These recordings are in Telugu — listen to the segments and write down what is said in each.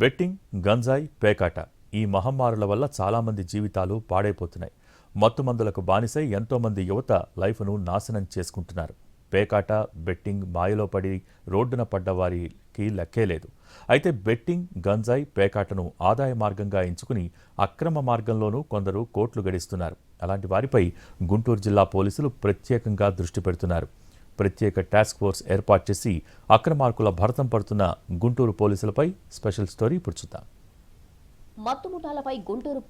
బెట్టింగ్ గంజాయి పేకాట ఈ మహమ్మారుల వల్ల చాలామంది జీవితాలు పాడైపోతున్నాయి. మత్తుమందులకు బానిసై ఎంతోమంది యువత లైఫ్ను నాశనం చేసుకుంటున్నారు. పేకాట బెట్టింగ్ మాయలో పడి రోడ్డున పడ్డ వారికి లెక్కే లేదు. అయితే బెట్టింగ్ గంజాయి పేకాటను ఆదాయ మార్గంగా ఎంచుకుని అక్రమ మార్గంలోనూ కొందరు కోట్లు గడిస్తున్నారు. అలాంటి వారిపై గుంటూరు జిల్లా పోలీసులు ప్రత్యేకంగా దృష్టి పెడుతున్నారు. ప్రత్యేక టాస్క్ ఫోర్స్ ఏర్పాటు చేసి అక్రమార్కుల భరతం పడుతున్న గుంటూరు పోలీసులపై స్పెషల్ స్టోరీ ఇప్పుడు చూద్దాం. మత్తుముఠాలపై గుంటూరు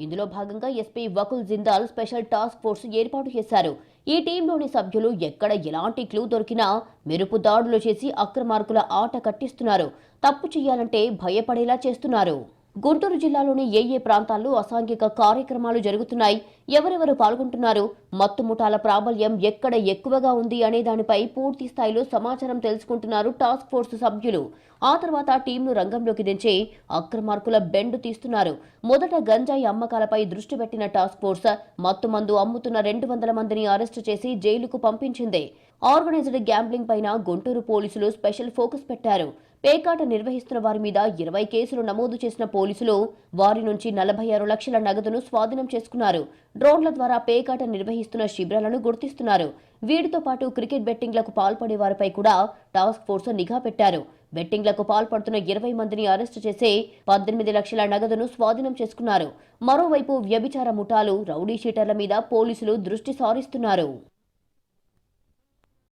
ఇందులో భాగంగా SP Vakul Jindal special task force ఏర్పాటు చేశారు. ఈ టీంలోని సభ్యులు ఎక్కడ ఎలాంటి క్లూ దొరికినా మెరుపు దాడులు చేసి అక్రమార్కుల ఆట కట్టిస్తున్నారు. తప్పు చేయాలంటే భయపడేలా చేస్తున్నారు. గుంటూరు జిల్లాలోని ఏ ఏ ప్రాంతాల్లో అసాంఘిక కార్యక్రమాలు జరుగుతున్నాయి. ఎవరెవరు పాల్గొంటున్నారు? మత్తు ముఠాల ప్రాబల్యం ఎక్కడ ఎక్కువగా ఉంది అనే దానిపై పూర్తి స్థాయిలో సమాచారం తెలుసుకుంటున్నారు టాస్క్ ఫోర్స్ సభ్యులు. ఆ తర్వాత టీంను రంగంలోకి దించి అక్రమార్కుల బెండు తీస్తున్నారు. మొదట గంజాయి అమ్మకాలపై దృష్టి పెట్టిన టాస్క్ ఫోర్స్ మత్తు మందు అమ్ముతున్న రెండు వందల మందిని అరెస్టు చేసి జైలుకు పంపించింది. ఆర్గనైజ్డ్ గ్యాంబ్లింగ్ పైన గుంటూరు పోలీసులు స్పెషల్ ఫోకస్ పెట్టారు. పేకాట నిర్వహిస్తున్న వారి మీద ఇరవై కేసులు నమోదు చేసిన పోలీసులు వారి నుంచి నలభై ఆరు లక్షల నగదును స్వాధీనం చేసుకున్నారు. డ్రోన్ల ద్వారా పేకాట నిర్వహిస్తున్న శిబిరాలను గుర్తిస్తున్నారు. వీటితో పాటు క్రికెట్ బెట్టింగ్లకు పాల్పడే వారిపై కూడా టాస్క్ ఫోర్స్ నిఘా పెట్టారు. బెట్టింగ్లకు పాల్పడుతున్న ఇరవై మందిని అరెస్టు చేసి పద్దెనిమిది లక్షల నగదును స్వాధీనం చేసుకున్నారు. మరోవైపు వ్యభిచార ముఠాలు రౌడీ షీటర్ల మీద పోలీసులు దృష్టి సారిస్తున్నారు.